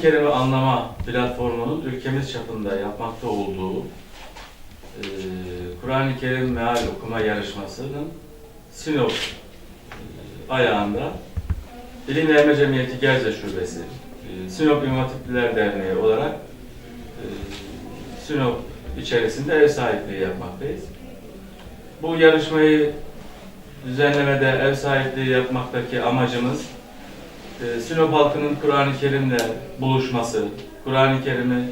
Kerim'i anlama platformunun ülkemiz çapında yapmakta olduğu e, Kur'an-ı Kerim meal okuma yarışmasının Sinop e, ayağında İlim Yayma Cemiyeti Gerze Şubesi, e, Sinop İmam Derneği olarak e, Sinop içerisinde ev sahipliği yapmaktayız. Bu yarışmayı düzenlemede ev sahipliği yapmaktaki amacımız e, Sinop halkının Kur'an-ı Kerim'le buluşması, Kur'an-ı Kerim'i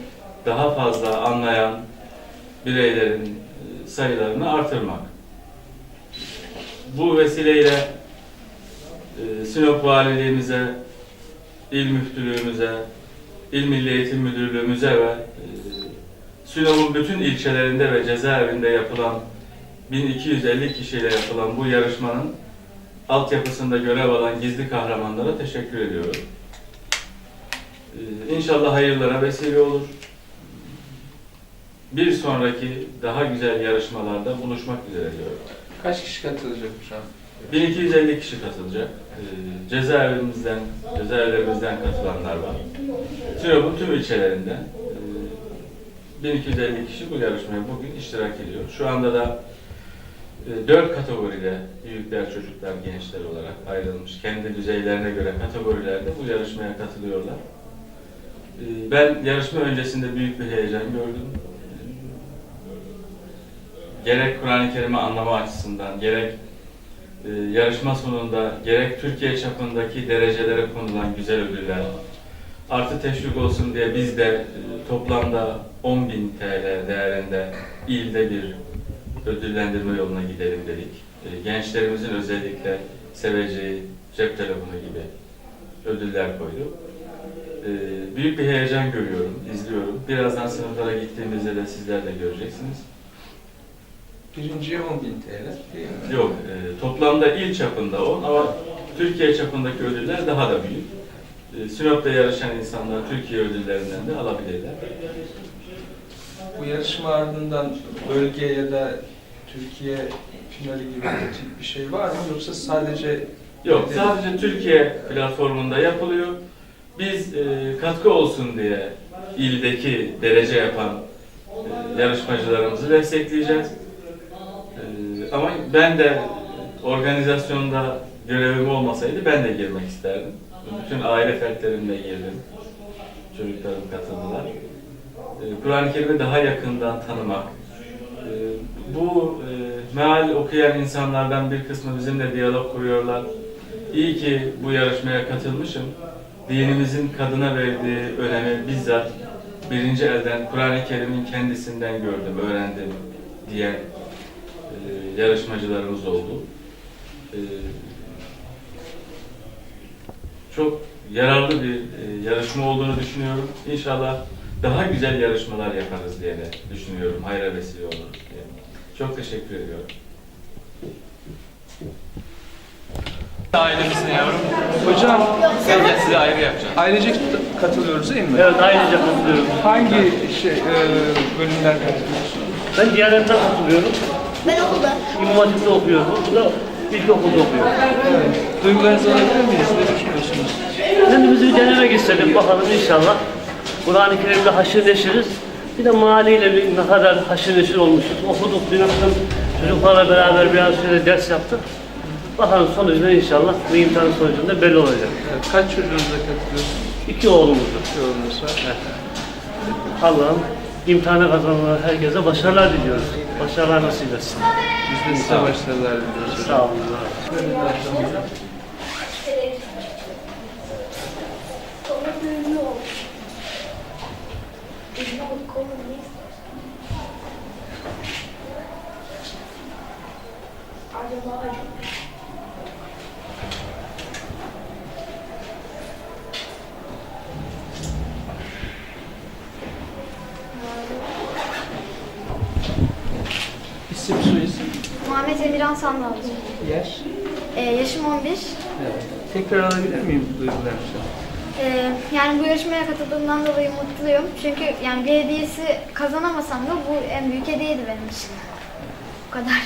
daha fazla anlayan bireylerin e, sayılarını artırmak. Bu vesileyle e, Sinop Valiliğimize, İl Müftülüğümüze, İl Milli Eğitim Müdürlüğümüze ve e, Sinop'un bütün ilçelerinde ve cezaevinde yapılan 1250 kişiyle yapılan bu yarışmanın altyapısında görev alan gizli kahramanlara teşekkür ediyorum. Ee, İnşallah hayırlara vesile olur. Bir sonraki daha güzel yarışmalarda buluşmak üzere diyorum. Kaç kişi katılacak şu an? 1250 kişi katılacak. Ee, Cezaevimizden, cezaevlerimizden katılanlar var. Sinop'un tüm ilçelerinden e, 1250 kişi bu yarışmaya bugün iştirak ediyor. Şu anda da dört kategoride büyükler, çocuklar, gençler olarak ayrılmış. Kendi düzeylerine göre kategorilerde bu yarışmaya katılıyorlar. E, Ben yarışma öncesinde büyük bir heyecan gördüm. Gerek Kur'an-ı Kerim'i anlama açısından, gerek e, yarışma sonunda, gerek Türkiye çapındaki derecelere konulan güzel ödüller, artı teşvik olsun diye biz de e, toplamda 10.000 TL değerinde ilde bir ödüllendirme yoluna gidelim dedik. E, Gençlerimizin özellikle seveceği cep telefonu gibi ödüller koyduk. E, Büyük bir heyecan görüyorum, izliyorum. Birazdan sınıflara gittiğimizde de sizler de göreceksiniz. Birinciye 10.000 TL değil mi? Yok, e, toplamda il çapında 10 ama Türkiye çapındaki ödüller daha da büyük. E, Sinop'ta yarışan insanlar Türkiye ödüllerinden de alabilirler. Bu yarışma ardından bölge ya da Türkiye finali gibi bir şey var mı? Yoksa sadece Yok, sadece Türkiye platformunda yapılıyor. Biz e, katkı olsun diye ildeki derece yapan e, yarışmacılarımızı destekleyeceğiz. E, ama ben de organizasyonda görevim olmasaydı ben de girmek isterdim. Bütün aile fertlerimle girdim. Çocuklarım katıldılar. E, Kur'an-ı Kerim'i daha yakından tanımak, e, bu e, meal okuyan insanlardan bir kısmı bizimle diyalog kuruyorlar. İyi ki bu yarışmaya katılmışım. Dinimizin kadına verdiği önemi bizzat birinci elden Kur'an-ı Kerim'in kendisinden gördüm, öğrendim diyen e, yarışmacılarımız oldu. E, çok yararlı bir yarışma olduğunu düşünüyorum. İnşallah daha güzel yarışmalar yaparız diye de düşünüyorum. Hayra vesile olur diye. Çok teşekkür ediyorum. ailemizin yavrum. Hocam Evet, size ayrı yapacağım. ailecek katılıyoruz değil mi? Evet, ayrıca katılıyorum. Hangi şey e, bölümler katılıyorsunuz? Ben Diyanet'ten katılıyorum. Ben okulda. İmam Hatip'te okuyorum. Bu da ilkokulda okuyor. Evet. Duygularınızı alabilir miyiz? Ne düşünüyorsunuz? Kendimizi bir denemek istedim. Bakalım inşallah. Kur'an-ı Kerim'de haşır neşiriz. Bir de mahalleyle bir ne kadar haşır neşir olmuşuz. Okuduk, dün akşam çocuklarla beraber biraz şöyle ders yaptık. Bakalım sonucunda inşallah bu imtihan sonucunda belli olacak. Kaç çocuğunuzla katılıyorsunuz? İki oğlumuzdur. İki oğlunuz var. Allah'ım imtihana kazanan herkese başarılar diliyoruz. Başarılar nasip etsin. Biz de size başarılar diliyoruz. Sağ olun. Sonra ünlü Acaba acaba. İsim, soyisim, Muhammed Emirhan Sandalcı. yaş. Ee, yaşım 11. Evet. Tekrar alabilir miyim duygularınızı? Ee, yani bu yarışmaya katıldığımdan dolayı mutluyum. Çünkü yani bir hediyesi kazanamasam da bu en büyük hediyeydi benim için. Bu kadar.